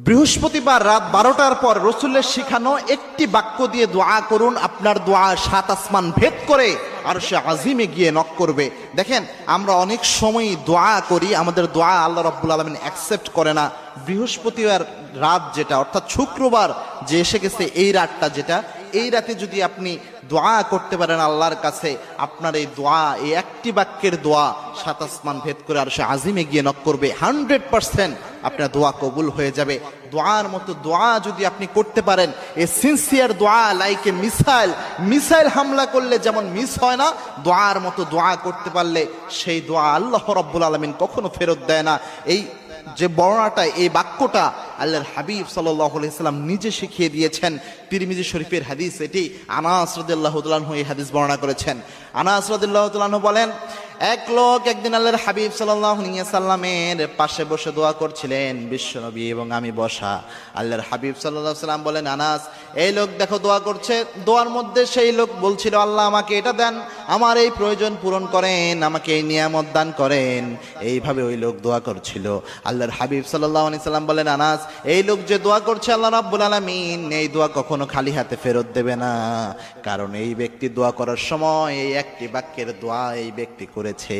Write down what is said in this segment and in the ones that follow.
বৃহস্পতিবার রাত বারোটার পর রসুলের শিখানো একটি বাক্য দিয়ে দোয়া করুন। আপনার দোয়া সাত আসমান ভেদ করে আর সে আজিমে গিয়ে নক করবে। দেখেন, আমরা অনেক সময় দোয়া করি, আমাদের দোয়া আল্লাহ রব্বুল আলমিন অ্যাকসেপ্ট করে না। বৃহস্পতিবার রাত যেটা, অর্থাৎ শুক্রবার যে এসে গেছে এই রাতটা যেটা, এই রাতে যদি আপনি দোয়া করতে পারেন আল্লাহর কাছে, আপনার এই দোয়া, এই একটি বাক্যের দোয়া সাত আসমান ভেদ করে আর সে আজিমে গিয়ে নক করবে। হান্ড্রেড পার্সেন্ট আপনার দোয়া কবুল হয়ে যাবে। দোয়ার মতো দোয়া যদি আপনি করতে পারেন, এ সিনসিয়ার দোয়া লাইক মিসাইল মিসাইল হামলা করলে যেমন মিস হয় না, দোয়ার মতো দোয়া করতে পারলে সেই দোয়া আল্লাহ রব্বুল আলমিন কখনো ফেরত দেয় না। এই যে বর্ণাটা এই বাক্যটা আল্লাহর হাবিব সাল্লাম নিজে শিখিয়ে দিয়েছেন। তিরমিজি শরীফের হাদিস এটি আনাস রদুল্লাহ এই হাদিস বর্ণনা করেছেন। আনাস রদুল্লাহ বলেন এক লোক একদিন আল্লাহর হাবিব সাল্লামের পাশে বসে দোয়া করছিলেন বিশ্বনবী এবং আমি বসা। আল্লাহর হাবিব সাল্লাহ সাল্লাম বলেন, আনাস, এই লোক দেখো দোয়া করছে। দোয়ার মধ্যে সেই লোক বলছিল, আল্লাহ আমাকে এটা দেন। আমার এই প্রয়োজন পূরণ করেন, আমাকে এই নিয়ামত দান করেন। এইভাবে ওই লোক দোয়া করছিল। আল্লাহর হাবিব সাল্লাহ সাল্লাম বলেন, আনাস, এই লোক যে দোয়া করছে আল্লাহ রাব্বুল আলামিন, এই দোয়া কখনো খালি হাতে ফেরত দেবে না। কারণ এই ব্যক্তি দোয়া করার সময় এই একটি বাক্যের দোয়া এই ব্যক্তি করেছে।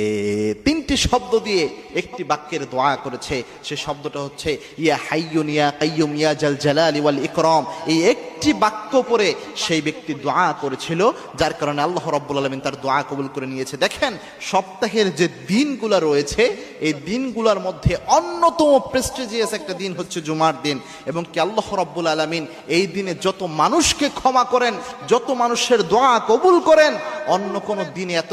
তিনটি শব্দ দিয়ে একটি বাক্যের দোয়া করেছে। সে শব্দটা হচ্ছে, ইয়া হাইয়ুন ইয়া কাইয়ুম ইয়া জাল জালালি ওয়াল ইকরাম। এই একটি বাক্য পরে সেই ব্যক্তি দোয়া করেছিল, যার কারণে আল্লাহ রব্বুল আলমিন তার দোয়া কবুল করে নিয়েছে। দেখেন, সপ্তাহের যে দিনগুলো রয়েছে, এই দিনগুলোর মধ্যে অন্যতম প্রেস্টিজিয়াস একটা দিন হচ্ছে জুমার দিন। এবং কি আল্লাহ রব্বুল আলমিন এই দিনে যত মানুষকে ক্ষমা করেন, যত মানুষের দোয়া কবুল করেন, অন্য কোনো দিনে এত